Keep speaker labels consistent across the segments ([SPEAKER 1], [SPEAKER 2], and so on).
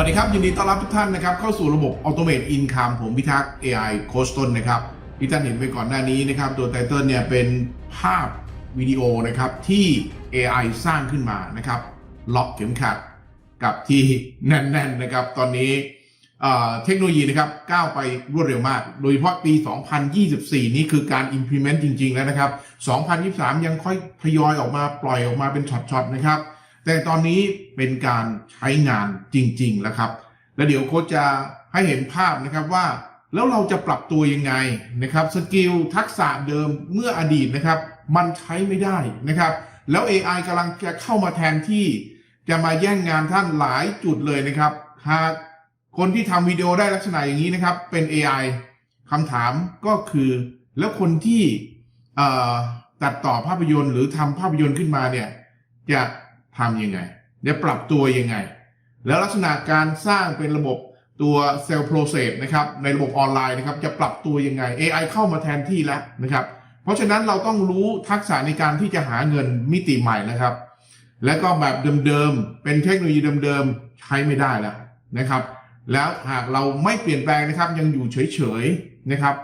[SPEAKER 1] สวัสดีครับ ยินดีต้อนรับทุกท่านนะครับ เข้าสู่ระบบ Automate Income ผมพิทักษ์ AI โคชต้นนะครับที่ท่านเห็นไปก่อนหน้านี้นะครับ ตัวไตเติลเนี่ยเป็นภาพวิดีโอนะครับที่ AI สร้างขึ้นมานะครับล็อกเข็มขัดกับที่แน่นๆนะครับ ตอนนี้เเทคโนโลยีนะครับก้าวไปรวดเร็วมาก โดยเฉพาะปี 2024 นี่คือการ implement จริง ๆ แล้วนะครับ 2023 ยังค่อยทยอยออกมาปล่อยออกมาเป็นช็อตๆนะครับ แต่ตอนนี้เป็นการใช้งานจริงๆแล้วครับ แล้วเดี๋ยวโค้ชจะให้เห็นภาพนะครับว่า แล้วเราจะปรับตัวยังไงนะครับสกิลทักษะเดิมเมื่ออดีตนะครับ มันใช้ไม่ได้นะครับ แล้ว AI กำลังจะเข้ามาแทนที่ จะมาแย่งงานท่านหลายจุดเลยนะครับหากคนที่ทำวิดีโอได้ลักษณะอย่างนี้นะครับ เป็น AI คำถามก็คือแล้วคนที่ตัดต่อภาพยนตร์หรือทำภาพยนตร์ขึ้นมาเนี่ยจะ ทำยังไงจะปรับตัวยังไง แล้วลักษณะการสร้างเป็นระบบตัวเซลล์โปรเซสนะครับในระบบออนไลน์นะครับจะปรับตัวยังไง AI เข้ามาแทนที่แล้วนะครับ เพราะฉะนั้นเราต้องรู้ทักษะในการที่จะหาเงินมิติใหม่นะครับ และก็แบบเดิมๆเป็นเทคโนโลยีเดิมๆใช้ไม่ได้แล้วนะครับ แล้วหากเราไม่เปลี่ยนแปลงนะครับยังอยู่เฉยๆนะครับ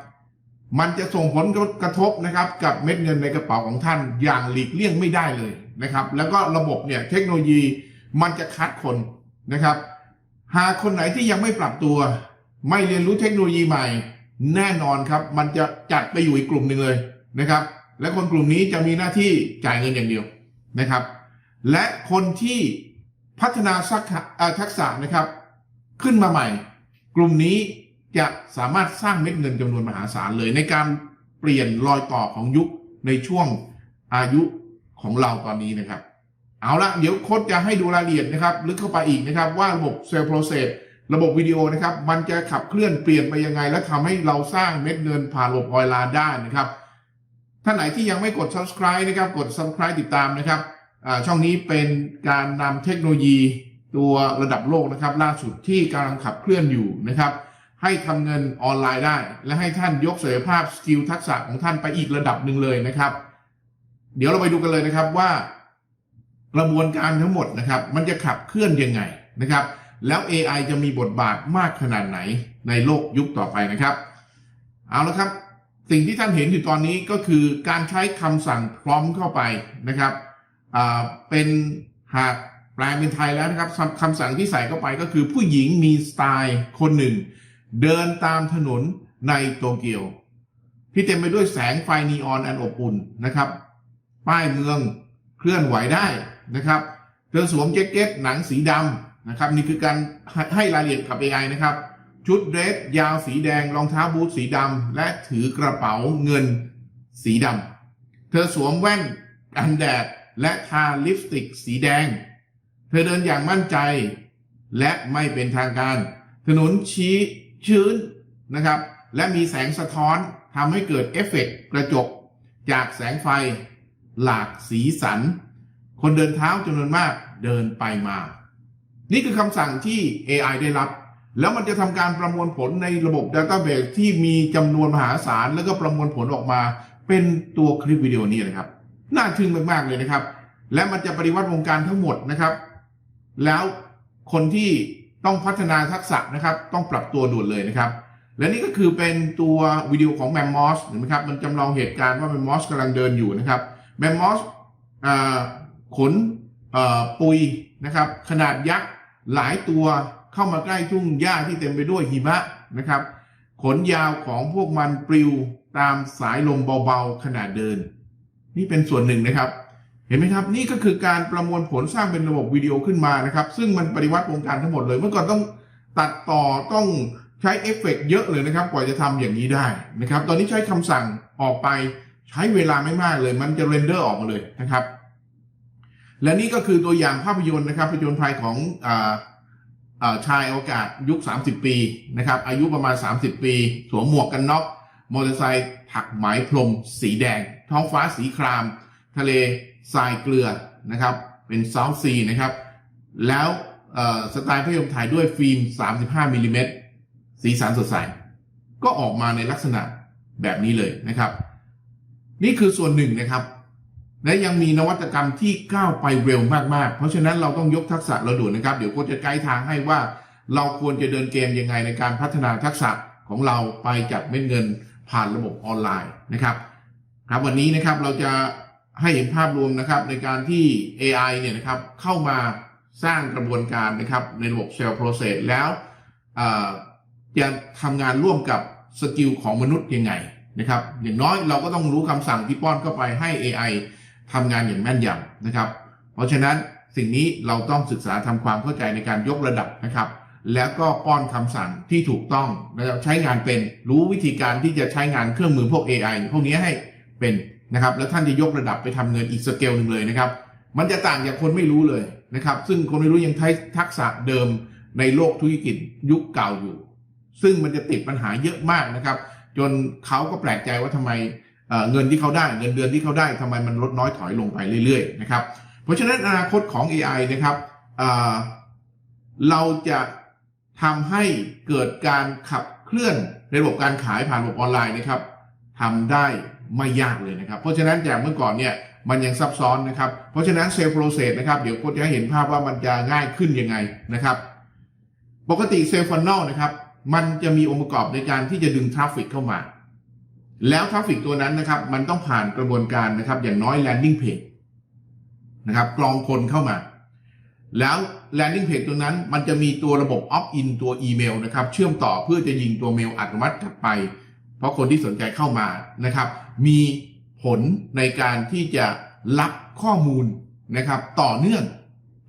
[SPEAKER 1] มันจะส่งผลกระทบนะครับกับเม็ดเงินในกระเป๋าของท่านอย่างหลีกเลี่ยงไม่ได้เลยนะครับ แล้วก็ระบบเนี่ยเทคโนโลยีมันจะคัดคนนะครับ หากคนไหนที่ยังไม่ปรับตัว ไม่เรียนรู้เทคโนโลยีใหม่ แน่นอนครับ มันจะจัดไปอยู่อีกกลุ่มหนึ่งเลยนะครับ และคนกลุ่มนี้จะมีหน้าที่จ่ายเงินอย่างเดียวนะครับ และคนที่พัฒนาทักษะนะครับ ขึ้นมาใหม่ กลุ่มนี้ จะสามารถสร้างเม็ดเงินจำนวนมหาศาลเลยในการเปลี่ยนรอยต่อของยุคในช่วงอายุของเราตอนนี้นะครับ เอาละเดี๋ยวโค้ดจะให้ดูรายละเอียดนะครับ ลึกเข้าไปอีกนะครับ ว่าระบบเซลล์โปรเซสระบบวิดีโอนะครับ มันจะขับเคลื่อนเปลี่ยนไปยังไง และทำให้เราสร้างเม็ดเงินผ่านระบบออนไลน์ได้นะครับท่านไหนที่ยังไม่กด subscribe นะครับ กด subscribe ติดตามนะครับช่องนี้เป็นการนำเทคโนโลยีตัวระดับโลกนะครับ ล่าสุดที่กำลังขับเคลื่อนอยู่นะครับ ให้ทำเงินออนไลน์ได้ และให้ท่านยกศักยภาพสกิลทักษะของท่านไปอีกระดับหนึ่งเลยนะครับ เดี๋ยวเราไปดูกันเลยนะครับว่ากระบวนการทั้งหมดนะครับ มันจะขับเคลื่อนยังไงนะครับ แล้ว AI จะมีบทบาทมากขนาดไหนในโลกยุคต่อไปนะครับ เอาละครับ สิ่งที่ท่านเห็นอยู่ตอนนี้ก็คือการใช้คำสั่งพร้อมเข้าไปนะครับเป็นหากแปลเป็นไทยแล้วนะครับคำสั่งที่ใส่เข้าไปก็คือผู้หญิงมีสไตล์คนหนึ่ง เดินตามถนนในโตเกียว ที่เต็มไปด้วยแสงไฟนีออนอันอบอุ่นนะครับ ป้ายเมืองเคลื่อนไหวได้นะครับ เธอสวมแจ็คเก็ตหนังสีดำนะครับ นี่คือการให้รายละเอียดกับ AI นะครับ ชุดเดรสยาวสีแดงรองเท้าบูทสีดำและถือกระเป๋าเงินสีดำเธอสวมแว่นกันแดดและทาลิปสติกสีแดง เธอเดินอย่างมั่นใจ และไม่เป็นทางการ ถนนชี้ ชื้นนะครับ และมีแสงสะท้อนทำให้เกิดเอฟเฟกต์กระจก จากแสงไฟหลากสีสัน คนเดินเท้าจำนวนมากเดินไปมา นี่คือคำสั่งที่ AI ได้รับ แล้วมันจะทำการประมวลผลในระบบ Database ที่มีจำนวนมหาศาล แล้วก็ประมวลผลออกมา เป็นตัวคลิปวิดีโอนี้นะครับ น่าทึ่งมาก ๆ เลยนะครับ และมันจะปฏิวัติวงการทั้งหมดนะครับ แล้วคนที่ ต้องพัฒนาทักษะนะครับ ต้องปรับตัวด่วนเลยนะครับ และนี่ก็คือเป็นตัววิดีโอของแมมมอสเห็นไหมครับ มันจำลองเหตุการณ์ว่าแมมมอสกำลังเดินอยู่นะครับ แมมมอสขนปุยนะครับ ขนาดยักษ์หลายตัวเข้ามาใกล้ทุ่งหญ้าที่เต็มไปด้วยหิมะนะครับ ขนยาวของพวกมันปลิวตามสายลมเบาๆขนาดเดิน นี่เป็นส่วนหนึ่งนะครับ เห็นไหมครับนี่ก็คือการประมวลผลสร้างเป็นระบบวิดีโอขึ้นมานะครับ ซึ่งมันปฏิวัติวงการทั้งหมดเลยเมื่อก่อนต้องตัดต่อต้องใช้เอฟเฟกต์เยอะเลยนะครับ กว่าจะทำอย่างนี้ได้นะครับ ตอนนี้ใช้คำสั่งออกไปใช้เวลาไม่มากเลย มันจะเรนเดอร์ออกมาเลยนะครับ และนี่ก็คือตัวอย่างภาพยนตร์นะครับภาพยนตร์ไทยของออชายอวกาศยุค 30 ปีนะครับ อายุประมาณ 30 ปี สวมหมวกกันน็อกมอเตอร์ไซค์ถักไหมพรม สีแดง ท้องฟ้าสีคราม ทะเล ทรายเกลือนะครับ เป็นซาวซีนะครับ แล้วสไตล์ภาพยนตร์ถ่ายด้วยฟิล์ม 35มิลลิเมตรสีสันสดใส ก็ออกมาในลักษณะแบบนี้เลยนะครับ นี่คือส่วนหนึ่งนะครับ และยังมีนวัตกรรมที่ก้าวไปเร็วมากๆ เพราะฉะนั้นเราต้องยกทักษะเราด่วนนะครับ เดี๋ยวโค้ชจะไกด์ทางให้ว่าเราควรจะเดินเกมยังไงในการพัฒนาทักษะของเราไปจับเม็ดเงินผ่านระบบออนไลน์นะครับ ครับวันนี้นะครับเราจะ ให้เห็นภาพรวมนะครับในการที่ AI เนี่ยนะครับเข้ามาสร้างกระบวนการนะครับในระบบเซลล์โปรเซสแล้วจะทำงานร่วมกับสกิลของมนุษย์ยังไงนะครับ อย่างน้อยเราก็ต้องรู้คำสั่งที่ป้อนเข้าไปให้ AI ทำงานอย่างแม่นยำนะครับ เพราะฉะนั้นสิ่งนี้เราต้องศึกษาทำความเข้าใจในการยกระดับนะครับ แล้วก็ป้อนคำสั่งที่ถูกต้องนะครับใช้งานเป็นรู้วิธีการที่จะใช้งานเครื่องมือพวก AI พวกนี้ให้เป็น นะครับ แล้วท่านจะยกระดับไปทำเงินอีกสเกลหนึ่งเลยนะครับ มันจะต่างจากคนไม่รู้เลยนะครับ ซึ่งคนไม่รู้ยังใช้ทักษะเดิมในโลกธุรกิจยุคเก่าอยู่ ซึ่งมันจะติดปัญหาเยอะมากนะครับ จนเขาก็แปลกใจว่าทำไมเเงินที่เขาได้เงินเดือนที่เขาได้ทำไมมันลดน้อยถอยลงไปเรื่อยๆนะครับ เพราะฉะนั้นอนาคตของ AI นะครับเเราจะทำให้เกิดการขับเคลื่อนในระบบการขายผ่านระบบออนไลน์นะครับทำได้ ไม่ยากเลยนะครับ เพราะฉะนั้นจากเมื่อก่อนเนี่ยมันยังซับซ้อนนะครับ เพราะฉะนั้นเซลล์โปรเซสนะครับเดี๋ยวโค้ชจะเห็นภาพว่ามันจะง่ายขึ้นยังไงนะครับ ปกติเซลล์ฟันนอลนะครับ มันจะมีองค์ประกอบในการที่จะดึงทราฟฟิกเข้ามา แล้วทราฟฟิกตัวนั้นนะครับ มันต้องผ่านกระบวนการนะครับ อย่างน้อย landing page นะครับกรองคนเข้ามา แล้ว landing page ตัวนั้น มันจะมีตัวระบบ opt in ตัวอีเมลนะครับ เชื่อมต่อเพื่อจะยิงตัวเมลอัตโนมัติกลับไป เพราะคนที่สนใจเข้ามานะครับ มีผลในการที่จะรับข้อมูลนะครับ ต่อเนื่อง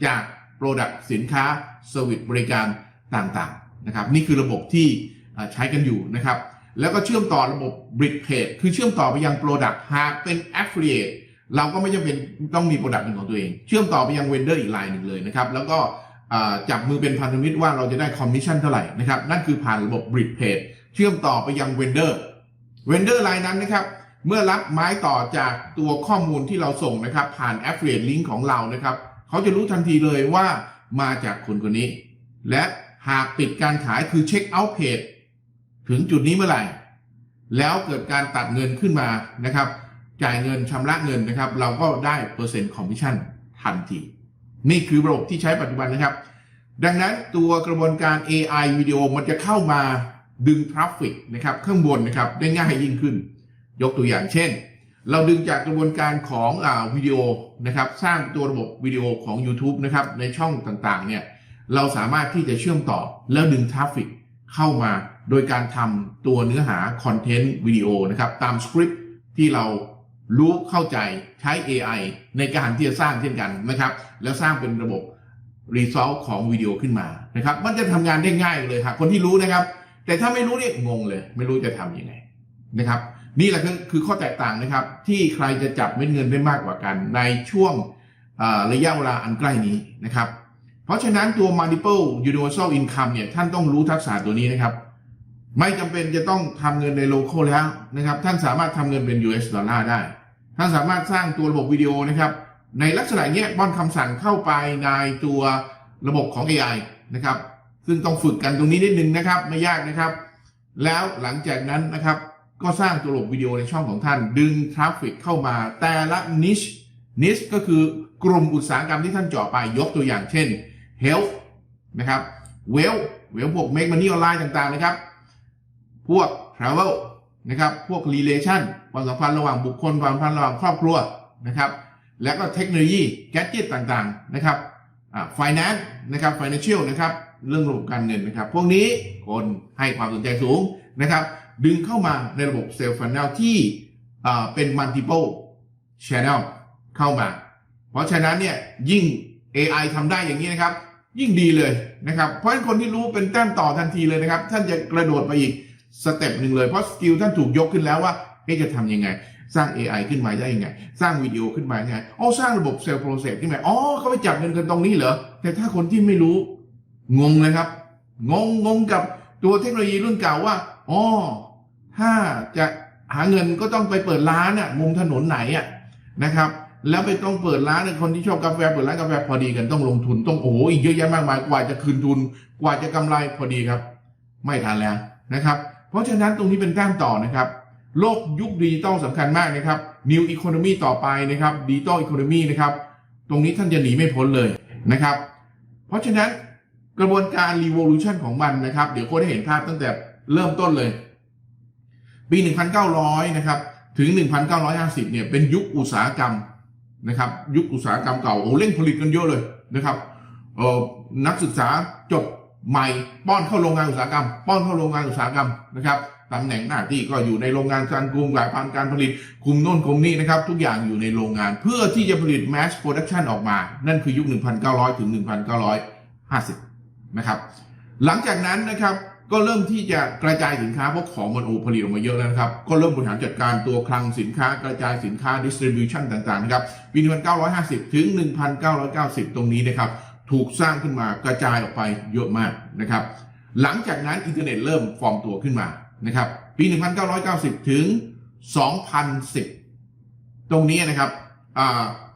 [SPEAKER 1] จาก Product สินค้า Service บริการต่างๆนะครับ นี่คือระบบที่ใช้กันอยู่นะครับ แล้วก็เชื่อมต่อระบบ Bridge Page คือเชื่อมต่อไปยัง Product หากเป็น Affiliate เราก็ไม่จำเป็นต้องมี Product เป็นของตัวเอง เชื่อมต่อไปยัง Vendor อีกรายหนึ่งเลยนะครับ แล้วก็จับมือเป็นพันธมิตรว่าเราจะได้คอมมิชชั่นเท่าไหร่นะครับ นั่นคือผ่านระบบ Bridge Page เชื่อมต่อไปยัง Vendor Vendor รายนั้นนะครับ เมื่อรับไม้ต่อจากตัวข้อมูลที่เราส่งนะครับ ผ่าน Affiliate Link ของเรานะครับ เขาจะรู้ทันทีเลยว่ามาจากคนคนนี้ และหากปิดการขายคือเช็คเอาท์เพจถึงจุดนี้เมื่อไหร่ แล้วเกิดการตัดเงินขึ้นมานะครับ จ่ายเงินชำระเงินนะครับ เราก็ได้เปอร์เซ็นต์คอมมิชชั่นทันที นี่คือระบบที่ใช้ปัจจุบันนะครับ ดังนั้นตัวกระบวนการ AI วิดีโอมันจะเข้ามา ดึงทราฟฟิกนะครับข้างบนนะครับได้ง่ายยิ่งขึ้น ยกตัวอย่างเช่น เราดึงจากกระบวนการของอวิดีโอนะครับสร้างตัวระบบวิดีโอของ YouTube นะครับในช่องต่างๆเนี่ยเราสามารถที่จะเชื่อมต่อแล้วดึงทราฟฟิกเข้ามาโดยการทำตัวเนื้อหาคอนเทนต์วิดีโอนะครับตามสคริปต์ที่เรารู้เข้าใจใช้ AI ในการที่จะสร้างเช่นกันนะครับ แล้วสร้างเป็นระบบ Result ของวิดีโอขึ้นมานะครับ มันจะทำงานได้ง่ายเลยครับคนที่รู้นะครับ แต่ถ้าไม่รู้เนี่ยงงเลย ไม่รู้จะทำยังไงนะครับ นี่แหละคือข้อแตกต่างนะครับ ที่ใครจะจับเม็ดเงินได้มากกว่ากัน ในช่วงระยะเวลาอันใกล้นี้นะครับ เพราะฉะนั้นตัว multiple universal income เนี่ยท่านต้องรู้ทักษะตัวนี้นะครับ ไม่จำเป็นจะต้องทำเงินในโล c a l แล้วนะครับ ท่านสามารถทำเงินเป็น US ดอลลาร์ได้ ท่านสามารถสร้างตัวระบบวิดีโอนะครับ ในลักษณะเนี้ยป้อนคำสั่งเข้าไปในตัวระบบของ AI นะครับ ซึ่งต้องฝึกกันตรงนี้นิดนึงนะครับ ไม่ยากนะครับ แล้วหลังจากนั้นนะครับ ก็สร้างตัวระบวิดีโอในช่องของท่าน ดึงทราฟฟิกเข้ามา แต่ละนิชนิชก็คือกลุ่มอุตสาหกรรมที่ท่านเจาะไปยกตัวอย่างเช่น health นะครับ well well พวก make money ออนไลน์ต่างๆนะครับ พวก travel นะครับ พวก relation ความสัมพันธ์ระหว่างบุคคลความสัมพันธ์ระหว่างครอบครัวนะครับ แล้วก็เทคโนโลยี gadget ต่างๆนะครับอ่า finance นะครับ financial นะครับ เรื่องระบบการเงินนะครับ พวกนี้คนให้ความสนใจสูงนะครับ ดึงเข้ามาในระบบ Sales Funnel ที่เป็น multiple channel เข้ามา เพราะฉะนั้นเนี่ยยิ่ง AI ทำได้อย่างนี้นะครับ ยิ่งดีเลยนะครับ เพราะฉะนั้นคนที่รู้เป็นแต้มต่อทันทีเลยนะครับ ท่านจะกระโดดไปอีกสเต็ปหนึ่งเลย เพราะสกิลท่านถูกยกขึ้นแล้วว่าจะทำยังไง สร้าง AI ขึ้นมาได้ยังไง สร้างวิดีโอขึ้นมายังไงอ๋อสร้างระบบเซลล์โปรเซสขึ้นมาอ๋อเขาไปจับเงินกันตรงนี้เหรอแต่ถ้าคนที่ไม่รู้ งงเลยครับ งงงงกับตัวเทคโนโลยีรุ่นเก่าว่าอ๋อถ้าจะหาเงินก็ต้องไปเปิดร้านอะมุมถนนไหนอะนะครับ แล้วไปต้องเปิดร้านในคนที่ชอบกาแฟเปิดร้านกาแฟพอดีกันต้องลงทุนต้องโอ้โหอีกเยอะแยะมากมายกว่าจะคืนทุน กว่าจะกำไรพอดีครับ ไม่ทันแล้วนะครับ เพราะฉะนั้นตรงนี้เป็นแต้มต่อนะครับ โลกยุคดิจิตอลสำคัญมากนะครับ New Economy ต่อไปนะครับดิจิตอลอีโคโนมีนะครับ ตรงนี้ท่านจะหนีไม่พ้นเลยนะครับ เพราะฉะนั้น กระบวนการ revolution ของมันนะครับ เดี๋ยวโค้ดได้เห็นภาพตั้งแต่เริ่มต้นเลย ปี 1900 นะครับ ถึง 1950 เนี่ย เป็นยุคอุตสาหกรรมนะครับ ยุคอุตสาหกรรมเก่าโอ้เร่งผลิตกันเยอะเลยนะครับนักศึกษาจบใหม่ป้อนเข้าโรงงานอุตสาหกรรม ป้อนเข้าโรงงานอุตสาหกรรมนะครับตำแหน่งหน้าที่ก็อยู่ในโรงงานการกลุ่มหลายพันการผลิตคุมโน่นคุมนี่นะครับ ทุกอย่างอยู่ในโรงงานเพื่อที่จะผลิต mass production ออกมา นั่นคือยุค 1,900 ถึง 1,950 นะครับ หลังจากนั้นนะครับก็เริ่มที่จะกระจายสินค้าเพราะของมันโอผลิตออกมาเยอะแล้วนะครับ ก็เริ่มบริหารจัดการตัวคลังสินค้ากระจายสินค้า distribution ต่างๆนะครับปี1950 ถึง 1990 ตรงนี้นะครับ ถูกสร้างขึ้นมากระจายออกไปเยอะมากนะครับ หลังจากนั้นอินเทอร์เน็ตเริ่มฟอร์มตัวขึ้นมานะครับ ปี 1990 ถึง 2010 ตรงนี้นะครับอ,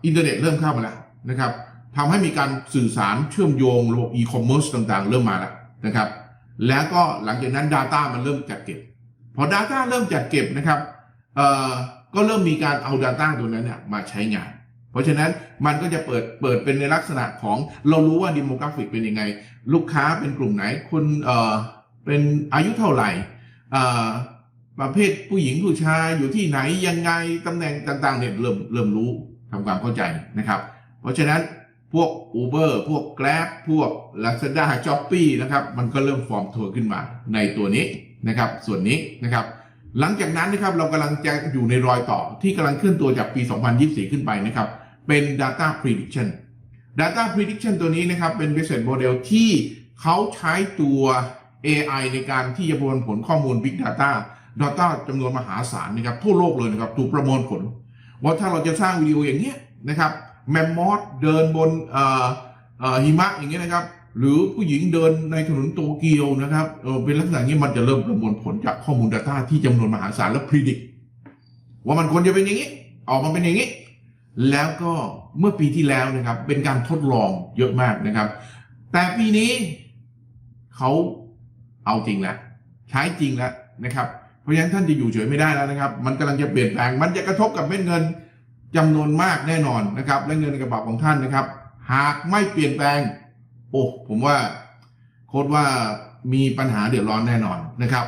[SPEAKER 1] อินเทอร์เน็ตเริ่มเข้ามาแล้วนะครับ ทำให้มีการสื่อสารเชื่อมโยงระบบอีคอมเมิร์ซต่างๆ เริ่มมาแล้วนะครับ แล้วก็หลังจากนั้น Data มันเริ่มจัดเก็บ พอ Data เริ่มจัดเก็บนะครับเอ่อก็เริ่มมีการเอา Data ตัวนั้นเนี่ยมาใช้งาน เพราะฉะนั้นมันก็จะเปิดเปิดเป็นในลักษณะของเรารู้ว่าดิโมกราฟิกเป็นยังไง ลูกค้าเป็นกลุ่มไหนคุณเอ่อเป็นอายุเท่าไหร่เอ่อประเภทผู้หญิงผู้ชายอยู่ที่ไหนยังไงตำแหน่งต่างๆเนี่ยเริ่มเริ่มรู้ทำความเข้าใจนะครับ เพราะฉะนั้น พวก Uber พวก Grab พวก Lazada Shopee นะครับ มันก็เริ่มฟอร์มตัวขึ้นมาในตัวนี้นะครับ ส่วนนี้นะครับ หลังจากนั้นนะครับเรากำลังจะอยู่ในรอยต่อที่กำลังเคลื่อนตัวจากปี 2024 ขึ้นไปนะครับ เป็น Data Prediction Data Prediction ตัวนี้นะครับ เป็น Business Model ที่เขาใช้ตัว AI ในการที่จะประมวลผลข้อมูล Big Data Data จำนวนมหาศาลนะครับทั่วโลกเลยนะครับถูกประมวลผล ว่าถ้าเราจะสร้างวิดีโออย่างเนี้ยนะครับ แมมมอสเดินบนหิมะอย่างเงี้ยนะครับ หรือผู้หญิงเดินในถนนโตเกียวนะครับเป็นลักษณะนี้มันจะเริ่มประมวลผลจากข้อมูล Data ที่จำนวนมหาศาลและพิจิตว่ามันควรจะเป็นอย่างนี้ ออกมาเป็นอย่างนี้ แล้วก็เมื่อปีที่แล้วนะครับ เป็นการทดลองเยอะมากนะครับ แต่ปีนี้เขาเอาจริงแล้วใช้จริงแล้วนะครับ เพราะฉะนั้นท่านจะอยู่เฉยไม่ได้แล้วนะครับ มันกำลังจะเปลี่ยนแปลงมันจะกระทบกับเม็ดเงิน จำนวนมากแน่นอนนะครับ และเงินในกระเป๋าของท่านนะครับ หากไม่เปลี่ยนแปลง โอ้ผมว่าโค้ดว่ามีปัญหาเดือดร้อนแน่นอนนะครับ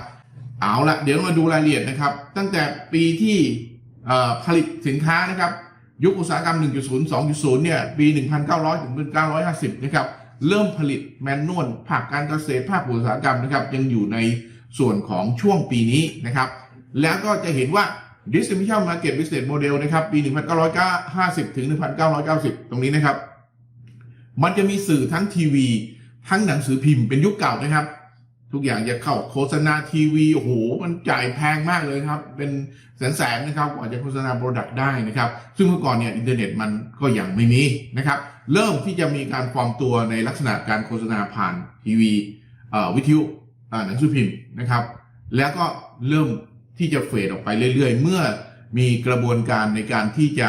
[SPEAKER 1] เอาละเดี๋ยวมาดูรายละเอียดนะครับ ตั้งแต่ปีที่ผลิตสินค้านะครับ ยุคอุตสาหกรรม 1.0 2.0 เนี่ย ปี 1,900 ถึง 1,950 นะครับ เริ่มผลิตแมนนวลภาคการเกษตรภาคอุตสาหกรรมนะครับ ยังอยู่ในส่วนของช่วงปีนี้นะครับ แล้วก็จะเห็นว่า distribution market business model นะครับ ปี 1,950 ถึง 1,990 ตรงนี้นะครับ มันจะมีสื่อทั้งทีวี ทั้งหนังสือพิมพ์เป็นยุคเก่านะครับ ทุกอย่างจะเข้าโฆษณาทีวี โอ้โห มันจ่ายแพงมากเลยครับ เป็นแสนๆนะครับกว่าจะโฆษณาโปรดักต์ได้นะครับ ซึ่งเมื่อก่อนเนี่ยอินเทอร์เน็ตมันก็ยังไม่มีนะครับ เริ่มที่จะมีการฟอร์มตัวในลักษณะการโฆษณาผ่านทีวีวิทยุเอ่อหนังสือพิมพ์นะครับ แล้วก็เริ่ม ที่จะเฟดออกไปเรื่อยๆ เมื่อมีกระบวนการในการที่จะ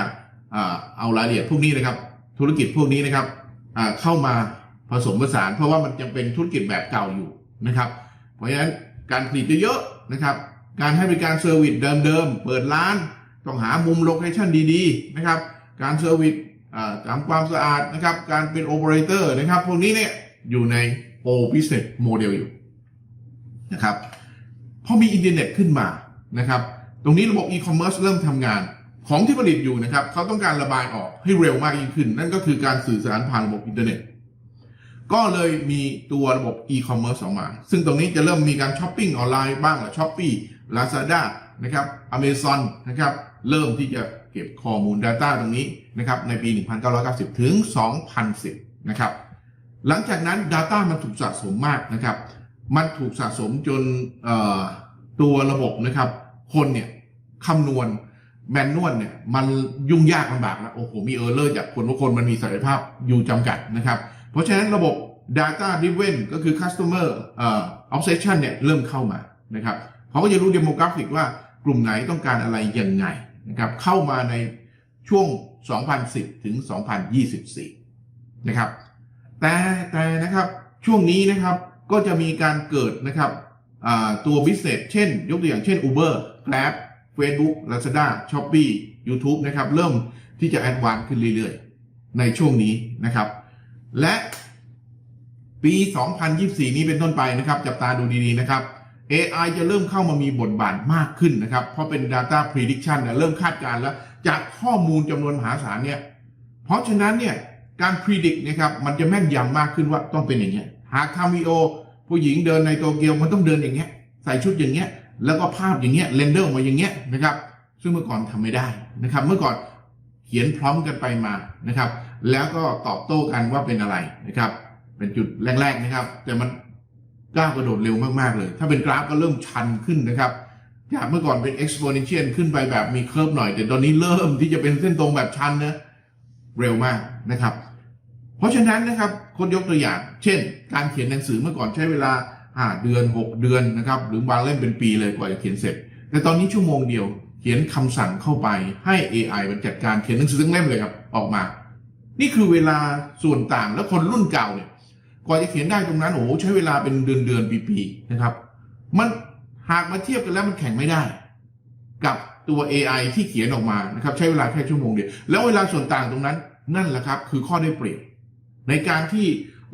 [SPEAKER 1] เอารายละเอียดพวกนี้นะครับ ธุรกิจพวกนี้นะครับเข้ามาผสมผสาน เพราะว่ามันยังเป็นธุรกิจแบบเก่าอยู่นะครับ เพราะฉะนั้นการผลิตเยอะๆนะครับ การให้บริการเซอร์วิสเดิมๆ เปิดร้าน ต้องหามุมโลเคชั่นดีๆนะครับ การเซอร์วิสอ่าทำความสะอาดนะครับ การเป็นโอเปอเรเตอร์นะครับ พวกนี้เนี่ยอยู่ในโอ business model อยู่นะครับพอมีอินเทอร์เน็ตขึ้นมา นะครับ ตรงนี้ระบบอีคอมเมิร์ซเริ่มทำงาน ของที่ผลิตอยู่นะครับเขาต้องการระบายออกให้เร็วมากยิ่งขึ้น นั่นก็คือการสื่อสารผ่านระบบอินเทอร์เน็ต ก็เลยมีตัวระบบอีคอมเมิร์ซออกมา ซึ่งตรงนี้จะเริ่มมีการช้อปปิ้งออนไลน์บ้างละช้อปปี้ลาซาด้านะครับอเมซอนนะครับเริ่มที่จะเก็บข้อมูล Data ตรงนี้นะครับในปี 1990 ถึง 2010 นะครับ หลังจากนั้น Data มันถูกสะสมมากนะครับ มันถูกสะสมจนตัวระบบนะครับ คนเนี่ยคำนวณแมนนวลเนี่ยมันยุ่งยากลำบากแล้วโอ้โห มีเออร์เลอร์จากคนบางคนมันมีศักยภาพอยู่จำกัดนะครับ เพราะฉะนั้นระบบ Data Driven ก็คือ Customer เอ่อ Obsession เนี่ยเริ่มเข้ามานะครับเขาก็จะรู้ Demographic ว่ากลุ่มไหนต้องการอะไรยังไงนะครับเข้ามาในช่วง 2010 ถึง 2024 นะครับ แต่แต่นะครับช่วงนี้นะครับก็จะมีการเกิดนะครับตัว business เช่น ยกตัวอย่างเช่น Uber Grab Facebook Lazada Shopee YouTube นะครับ เริ่มที่จะ advance ขึ้นเรื่อยๆ ในช่วงนี้นะครับ และปี 2024 นี้เป็นต้นไปนะครับ จับตาดูดีๆนะครับ AI จะเริ่มเข้ามามีบทบาทมากขึ้นนะครับ เพราะเป็น Data Prediction เนี่ยเริ่มคาดการณ์แล้ว จากข้อมูลจำนวนมหาศาลเนี่ย เพราะฉะนั้นเนี่ยการ predict นะครับมันจะแม่นยำมากขึ้นว่าต้องเป็นอย่างเงี้ยหากทำวีดีโอผู้หญิงเดินในโตเกียวมันต้องเดินอย่างเงี้ยใส่ชุดอย่างเงี้ย แล้วก็ภาพอย่างเงี้ยเรนเดอร์ออกมาอย่างเงี้ยนะครับ ซึ่งเมื่อก่อนทำไม่ได้นะครับ เมื่อก่อนเขียนพร้อมกันไปมานะครับ แล้วก็ตอบโต้กันว่าเป็นอะไรนะครับ เป็นจุดแรก ๆนะครับ แต่มันก้าวกระโดดเร็วมากๆเลย ถ้าเป็นกราฟก็เริ่มชันขึ้นนะครับจากเมื่อก่อนเป็น exponential ขึ้นไปแบบมีเค r ร์ฟหน่อย แต่ตอนนี้เริ่มที่จะเป็นเส้นตรงแบบชันนะเร็วมากนะครับ เพราะฉะนั้นนะครับคนยกตัวอย่าง เช่น การเขียนหนังสือเมื่อก่อนใช้เวลา 5 เดือน 6 เดือนนะครับ หรือบางเล่มเป็นปีเลยกว่าจะเขียนเสร็จ แต่ตอนนี้ชั่วโมงเดียวเขียนคำสั่งเข้าไปให้ AI มันจัดการเขียนหนังสือทั้งเล่มเลยครับออกมา นี่คือเวลาส่วนต่างแล้วคนรุ่นเก่าเนี่ยกว่าจะเขียนได้ตรงนั้นโอ้โหใช้เวลาเป็นเดือนเดือนปีๆนะครับ มันหากมาเทียบกันแล้วมันแข่งไม่ได้ กับตัว AI ที่เขียนออกมานะครับใช้เวลาแค่ชั่วโมงเดียวแล้วเวลาส่วนต่างตรงนั้นนั่นแหละครับ คือข้อได้เปรียบในการที่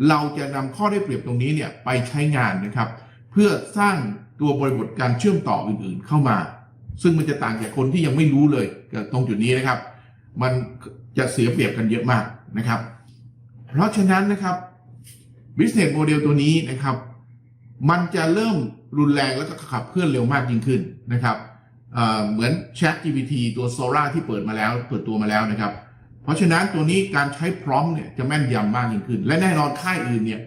[SPEAKER 1] เราจะนำข้อได้เปรียบตรงนี้เนี่ยไปใช้งานนะครับ เพื่อสร้างตัวบริบทการเชื่อมต่ออื่นๆเข้ามา ซึ่งมันจะต่างจากคนที่ยังไม่รู้เลยกับตรงจุดนี้นะครับ มันจะเสียเปรียบกันเยอะมากนะครับ เพราะฉะนั้นนะครับ business model ตัวนี้นะครับ มันจะเริ่มรุนแรงแล้วก็ขับเคลื่อนเร็วมากยิ่งขึ้นนะครับเเหมือน Chat GPT ตัว Sora ที่เปิดมาแล้ว เปิดตัวมาแล้วนะครับ ราะฉะนั้นตัวนี้การใช้พร้อมเนี่ยจะแม่นยำมากยิ่งขึ้น และแน่นอนค่ายอื่นเนี่ย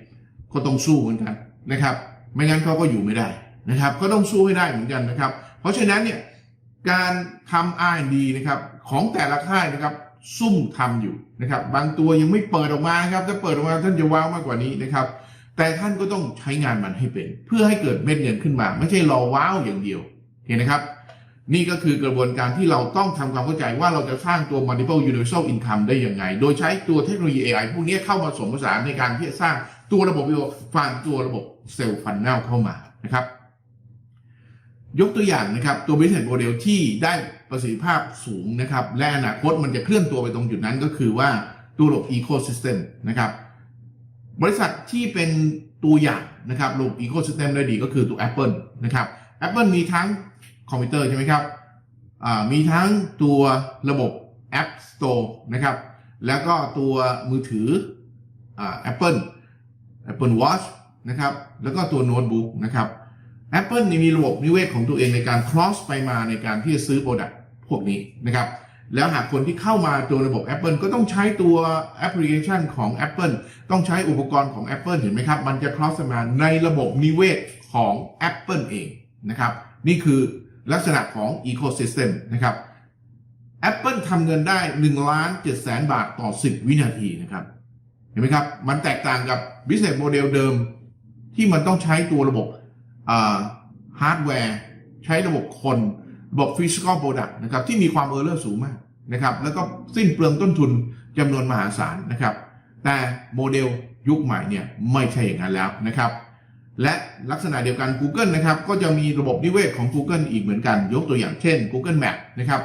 [SPEAKER 1] ก็ต้องสู้เหมือนกันนะครับ ไม่งั้นเขาก็อยู่ไม่ได้นะครับ ก็ต้องสู้ให้ได้เหมือนกันนะครับ เพราะฉะนั้นเนี่ยการทำ R&D นะครับของแต่ละค่ายนะครับซุ่มทำอยู่นะครับ บางตัวยังไม่เปิดออกมาครับถ้าเปิดออกมาท่านจะว้าวมากกว่านี้นะครับ แต่ท่านก็ต้องใช้งานมันให้เป็น เพื่อให้เกิดเม็ดเงินขึ้นมา ไม่ใช่รอว้าวอย่างเดียวเห็นนะครับ นี่ก็คือกระบวนการที่เราต้องทำความเข้าใจว่าเราจะสร้างตัว multiple universal income ได้ยังไง โดยใช้ตัวเทคโนโลยี AI พวกนี้เข้ามาผสมผสานในการที่จะสร้างตัวระบบวิดีโอผ่านตัวระบบเซลล์ฟันแนลเข้ามานะครับ ยกตัวอย่างนะครับ ตัว business model ที่ได้ประสิทธิภาพสูงนะครับ และอนาคตมันจะเคลื่อนตัวไปตรงจุดนั้นก็คือว่าตัวระบบ ecosystem นะครับ บริษัทที่เป็นตัวอย่างนะครับระบบ ecosystem ได้ดีก็คือตัว Apple นะครับ Apple มีทั้ง คอมพิวเตอร์ใช่ไหมครับมีทั้งตัวระบบ App Store นะครับ แล้วก็ตัวมือถืออ Apple Apple Watch นะครับ แล้วก็ตัวโน้ตบุ๊กนะครับ Apple นี่มีระบบนิเวศของตัวเองในการ cross ไปมาในการที่จะซื้อ Product พวกนี้นะครับ แล้วหากคนที่เข้ามาตัวระบบ Apple ก็ต้องใช้ตัวแอปพลิเคชันของ Apple ต้องใช้อุปกรณ์ของ Apple เห็นไหมครับ มันจะ cross มาในระบบนิเวศของ Apple เองนะครับ นี่คือ ลักษณะของ ecosystem นะครับ Apple ทำเงินได้1ล้าน7แสนบาทต่อ 10 วินาทีนะครับ เห็นไหมครับ มันแตกต่างกับ business model เดิม ที่มันต้องใช้ตัวระบบฮาร์ดแวร์ใช้ระบบคนระบบ physical product นะครับที่มีความเออร์เลอร์สูงมากนะครับแล้วก็สิ้นเปลืองต้นทุนจำนวนมหาศาลนะครับ แต่โมเดลยุคใหม่เนี่ยไม่ใช่อย่างนั้นแล้วนะครับ และลักษณะเดียวกัน Google นะครับก็จะมีระบบนิเวศของ Google อีกเหมือนกัน ยกตัวอย่างเช่น Google Map นะครับ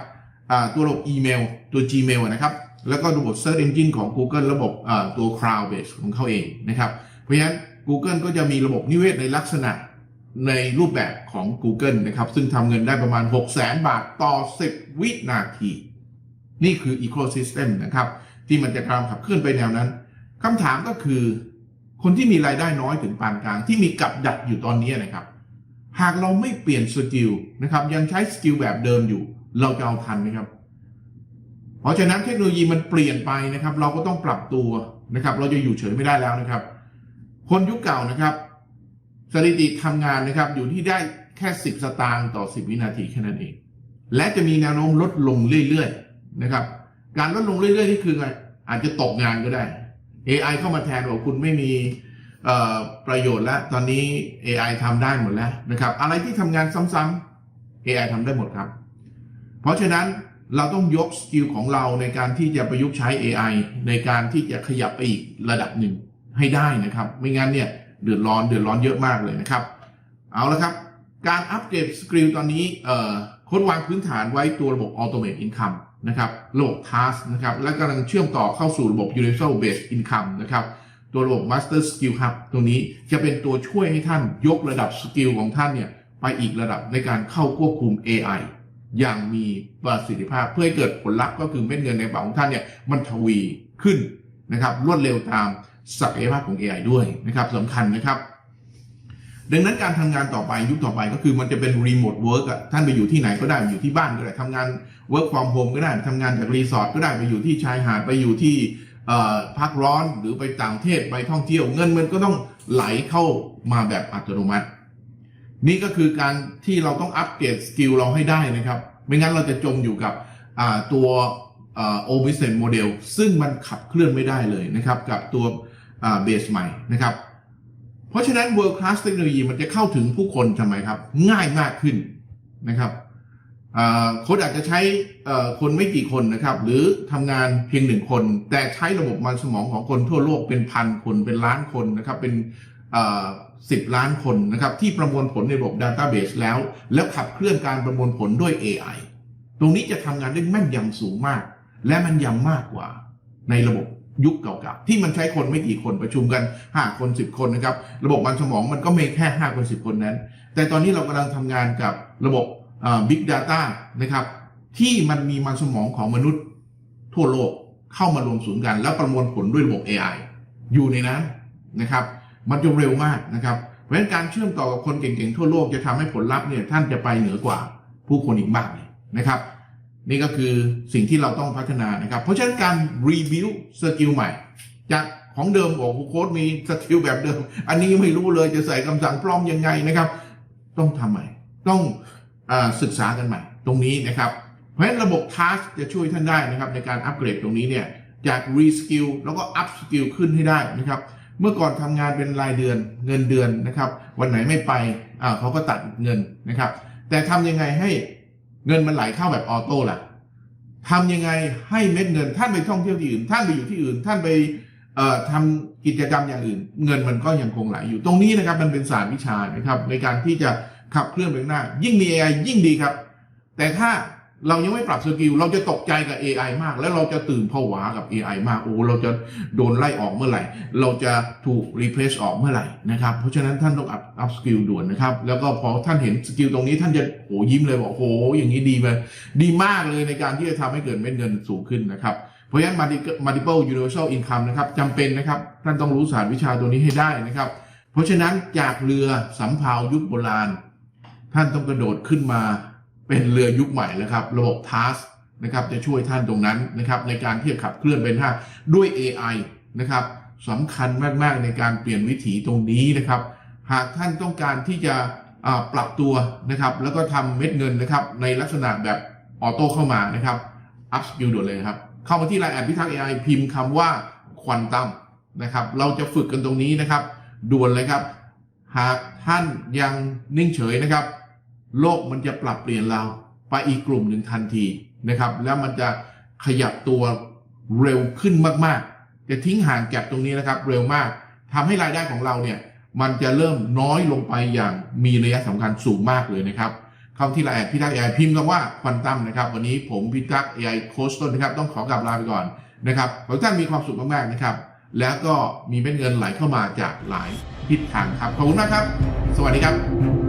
[SPEAKER 1] ตัวระบบอีเมลตัว Gmail นะครับ แล้วก็ระบบ Search Engine ของ Google ระบบตัว Cloud Base ของเขาเองนะครับ เพราะฉะนั้น Google ก็จะมีระบบนิเวศในลักษณะในรูปแบบของ Google นะครับ ซึ่งทำเงินได้ประมาณ 6 0 0 0 0 0บาทต่อ 10 วินาที นี่คือ Ecosystem นะครับ ที่มันจะกำลังขับเคลื่อนไปแนวนั้นคำถามก็คือ คนที่มีรายได้น้อยถึงปานกลางที่มีกับดักอยู่ตอนนี้นะครับ หากเราไม่เปลี่ยนสกิลนะครับ ยังใช้สกิลแบบเดิมอยู่ เราจะเอาทันไหมครับ เพราะฉะนั้นเทคโนโลยีมันเปลี่ยนไปนะครับ เราก็ต้องปรับตัวนะครับ เราจะอยู่เฉยไม่ได้แล้วนะครับ คนยุคเก่านะครับสถิติทำงานนะครับอยู่ที่ได้แค่10 สตางค์ต่อ 10 วินาทีแค่นั้นเอง และจะมีแนวโน้มลดลงเรื่อยๆนะครับ การลดลงเรื่อยๆนี่คืออะไงอาจจะตกงานก็ได้ AI เข้ามาแทนบอกคุณไม่มีประโยชน์แล้ว ตอนนี้ AI ทำได้หมดแล้วนะครับ อะไรที่ทำงานซ้ำๆ AI ทำได้หมดครับ เพราะฉะนั้นเราต้องยกสกิลของเราในการที่จะประยุกต์ใช้ AI ในการที่จะขยับไปอีกระดับหนึ่งให้ได้นะครับ ไม่งั้นเนี่ยเดือดร้อนเดือดร้อนเยอะมากเลยนะครับ เอาละครับ การอัปเกรดสกิลตอนนี้ค้นวางพื้นฐานไว้ตัวระบบ Automate Income นะครับระบบ Task นะครับและกำลังเชื่อมต่อเข้าสู่ระบบ Universal Base Income นะครับตัวระบบ Master Skill Hub ตรงนี้จะเป็นตัวช่วยให้ท่านยกระดับสกิลของท่านเนี่ยไปอีกระดับในการเข้าควบคุม AI อย่างมีประสิทธิภาพเพื่อให้เกิดผลลัพธ์ก็คือเม็ดเงินในกระเป๋าของท่านเนี่ยมันทวีขึ้นนะครับรวดเร็วตามศักยภาพของ AI ด้วยนะครับสำคัญนะครับ ดังนั้นการทำงานต่อไปยุคต่อไปก็คือมันจะเป็นรีโมทเวิร์กอะท่านไปอยู่ที่ไหนก็ได้อยู่ที่บ้านก็ได้ทำงาน work from home ก็ได้ทำงานจากรีสอร์ทก็ได้ไปอยู่ที่ชายหาดไปอยู่ที่พักร้อนหรือไปต่างประเทศไปท่องเที่ยวเงินมันก็ต้องไหลเข้ามาแบบอัตโนมัติ นี่ก็คือการที่เราต้องอัปเกรดสกิลเราให้ได้นะครับ ไม่งั้นเราจะจมอยู่กับตัวโอบิเซนโมเดลซึ่งมันขับเคลื่อนไม่ได้เลยนะครับ กับตัวเบสใหม่นะครับ ราะฉะนั้น world class เทคโนโลยีมันจะเข้าถึงผู้คนทำไมครับ ง่ายมากขึ้นนะครับอ่าคนอาจจะใช้คนไม่กี่คนนะครับ หรือทำงานเพียงหนึ่งคน แต่ใช้ระบบมันสมองของคนทั่วโลกเป็นพันคนเป็นล้านคนนะครับ เป็นสิบล้านคนนะครับ ที่ประมวลผลในระบบ Database แล้ว แล้วขับเคลื่อนการประมวลผลด้วย AI ตรงนี้จะทำงานได้แม่นยำสูงมาก และมันยำมากกว่าในระบบ ยุคเก่าๆที่มันใช้คนไม่กี่คนประชุมกัน 5 คน 10 คนนะครับ ระบบมันสมองมันก็ไม่แค่ 5 คน 10 คนนั้น แต่ตอนนี้เรากำลังทำงานกับระบบอ่า Big Data นะครับ ที่มันมีมันสมองของมนุษย์ทั่วโลกเข้ามารวมศูนย์กัน แล้วประมวลผลด้วยระบบ AI อยู่ในนั้นนะครับ มันจะเร็วมากนะครับเพราะฉะนั้นการเชื่อมต่อกับคนเก่งๆทั่วโลกจะทำให้ผลลัพธ์เนี่ยท่านจะไปเหนือกว่าผู้คนอีกมากเลยนะครับ นี่ก็คือสิ่งที่เราต้องพัฒนานะครับ เพราะฉะนั้นการรีวิวสกิลใหม่ จากของเดิมบอกโค้ดมีสกิลแบบเดิม อันนี้ไม่รู้เลยจะใส่คำสั่งพร้อมยังไงนะครับ ต้องทำใหม่ ต้องอศึกษากันใหม่ ตรงนี้นะครับ เพราะฉะนั้นระบบ Task จะช่วยท่านได้นะครับ ในการอัปเกรดตรงนี้เนี่ยจาก Reskill แล้วก็ Up Skill ขึ้นให้ได้นะครับ เมื่อก่อนทำงานเป็นรายเดือนเงินเดือนนะครับ วันไหนไม่ไปอ่าเขาก็ตัดเงินนะครับ แต่ทำยังไงให้ เงินมันไหลเข้าแบบออโต้ล่ะทำยังไงให้เม็ดเงินท่านไปท่องเที่ยวที่อื่น ท่านไปอยู่ที่อื่น ท่านไปเอ่อทำกิจกรรมอย่างอื่น เงินมันก็ยังคงไหลอยู่ตรงนี้นะครับมันเป็นศาสตร์วิชานะครับในการที่จะขับเคลื่อนไปข้างหน้า ยิ่งมี AI ยิ่งดีครับ แต่ถ้า เรายังไม่ปรับสกิล เราจะตกใจกับ AI มาก แล้วเราจะตื่นผวากับ AI มาก โอ้ เราจะโดนไล่ออกเมื่อไหร่ เราจะถูก replace ออกเมื่อไหร่นะครับ เพราะฉะนั้นท่านต้องอัพอัพสกิลด่วนนะครับ แล้วก็พอท่านเห็นสกิลตรงนี้ท่านจะโอ้ยิ้มเลยบอกโอ้อย่างนี้ดีเลยดีมากเลยในการที่จะทำให้เกิดเม็ดเงินสูงขึ้นนะครับ เพราะฉะนั้น multiple universal income นะครับจำเป็นนะครับ ท่านต้องรู้ศาสตร์วิชาตัวนี้ให้ได้นะครับ เพราะฉะนั้นจากเรือสำเภายุคโบราณ ท่านต้องกระโดดขึ้นมา เป็นเรือยุคใหม่แล้วครับ ระบบ TAS นะครับจะช่วยท่านตรงนั้นนะครับในการที่จะขับเคลื่อนเป็นท่าด้วย AI นะครับสำคัญมาก ๆ ในการเปลี่ยนวิถีตรงนี้นะครับ หากท่านต้องการที่จะปรับตัวนะครับ แล้วก็ทำเม็ดเงินนะครับ ในลักษณะแบบออโต้เข้ามานะครับ อัพสกิลด่วนเลยครับ เข้ามาที่ไลน์แอดพิทักษ์ AI พิมพ์คำว่าควอนตัมนะครับ เราจะฝึกกันตรงนี้นะครับ ด่วนเลยครับ หากท่านยังนิ่งเฉยนะครับ โลกมันจะปรับเปลี่ยนเราไปอีกกลุ่มหนึ่งทันทีนะครับ แล้วมันจะขยับตัวเร็วขึ้นมากๆ จะทิ้งห่างแก็บตรงนี้นะครับ เร็วมากทำให้รายได้ของเราเนี่ยมันจะเริ่มน้อยลงไปอย่างมีนัยสำคัญสูงมากเลยนะครับเข้าที่ไลน์แอดพิทักษ์ AI พิมพ์คำว่าควอนตัมนะครับ วันนี้ผมพิทักษ์ AI โค้ชต้นนะครับ ต้องขอกลับลาไปก่อนนะครับขอท่านมีความสุขมากๆนะครับ แล้วก็มีเม็ดเงินไหลเข้ามาจากหลายทิศทางครับ ขอบคุณมากครับ สวัสดีครับ